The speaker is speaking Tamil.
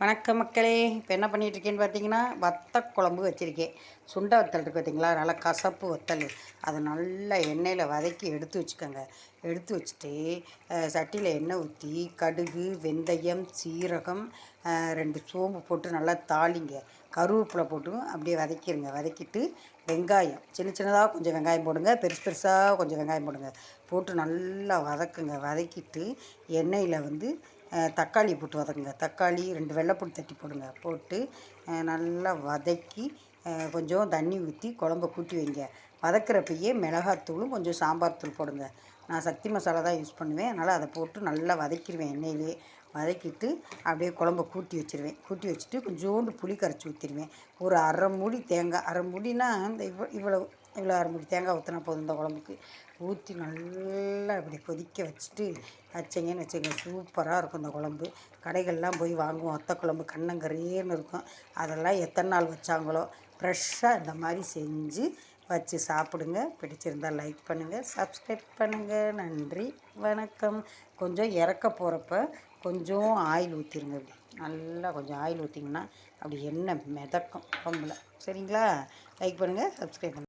வணக்கம் மக்களே. இப்போ என்ன பண்ணிகிட்ருக்கேன்னு பார்த்தீங்கன்னா வத்த குழம்பு வச்சுருக்கேன். சுண்டை வத்தல் இருக்குது பார்த்தீங்களா நல்லா கசப்பு வத்தல். அதை நல்லா எண்ணெயில் வதக்கி எடுத்து வச்சுக்கோங்க. எடுத்து வச்சுட்டு சட்டியில் எண்ணெய் ஊற்றி கடுகு வெந்தயம் சீரகம் ரெண்டு சோம்பு போட்டு நல்லா தாளிங்க. கருவேப்பிலை போட்டு அப்படியே வதக்கிடுங்க வதக்கிட்டு வெங்காயம் சின்ன சின்னதாக கொஞ்சம் வெங்காயம் போடுங்க. பெருசு பெருசாக கொஞ்சம் வெங்காயம் போடுங்க. போட்டு நல்லா வதக்குங்க. வதக்கிட்டு எண்ணெயில் வந்து தக்காளி போட்டு வதக்குங்க தக்காளி ரெண்டு வெள்ளைப்பூடி தட்டி போடுங்க. போட்டு நல்லா வதக்கி கொஞ்சம் தண்ணி ஊற்றி குழம்ப கூட்டி வைங்க. வதக்கிறப்பயே மிளகாத்தூளும் கொஞ்சம் சாம்பார் தூள் போடுங்க. நான் சக்தி மசாலா தான் யூஸ் பண்ணுவேன். அதனால் அதை போட்டு நல்லா வதக்கிடுவேன் எண்ணெயிலே. வதக்கிட்டு அப்படியே குழம்ப கூட்டி வச்சுருவேன். கூட்டி வச்சுட்டு கொஞ்சோண்டு புளி கரைச்சி ஊற்றிடுவேன் ஒரு அரை மூடி தேங்காய் அரை மூடினா இந்த இவ்வளோ இவ்வளோ இவ்வளோ அரை மூடி தேங்காய் ஊற்றினா போதும் இந்த குழம்புக்கு. ஊற்றி நல்லா இப்படி கொதிக்க வச்சுட்டு வச்சிங்கன்னு வச்சுங்க சூப்பராக இருக்கும் இந்த குழம்பு. கடைகள்லாம் போய் வாங்குவோம். ஒத்த குழம்பு கண்ணங்கரேன்னு இருக்கும். அதெல்லாம் எத்தனை நாள் வச்சாங்களோ ஃப்ரெஷ்ஷாக இந்த மாதிரி செஞ்சு வச்சு சாப்பிடுங்க. பிடிச்சிருந்தால் லைக் பண்ணுங்கள் சப்ஸ்கிரைப் பண்ணுங்கள் நன்றி வணக்கம். கொஞ்சம் இறக்க போகிறப்ப கொஞ்சம் ஆயில் ஊற்றிருங்க அப்படி நல்லா கொஞ்சம் ஆயில் ஊற்றிங்கன்னா அப்படி எண்ணெய் மிதக்கும் குழம்புல சரிங்களா? லைக் பண்ணுங்கள் சப்ஸ்கிரைப் பண்ணுங்கள்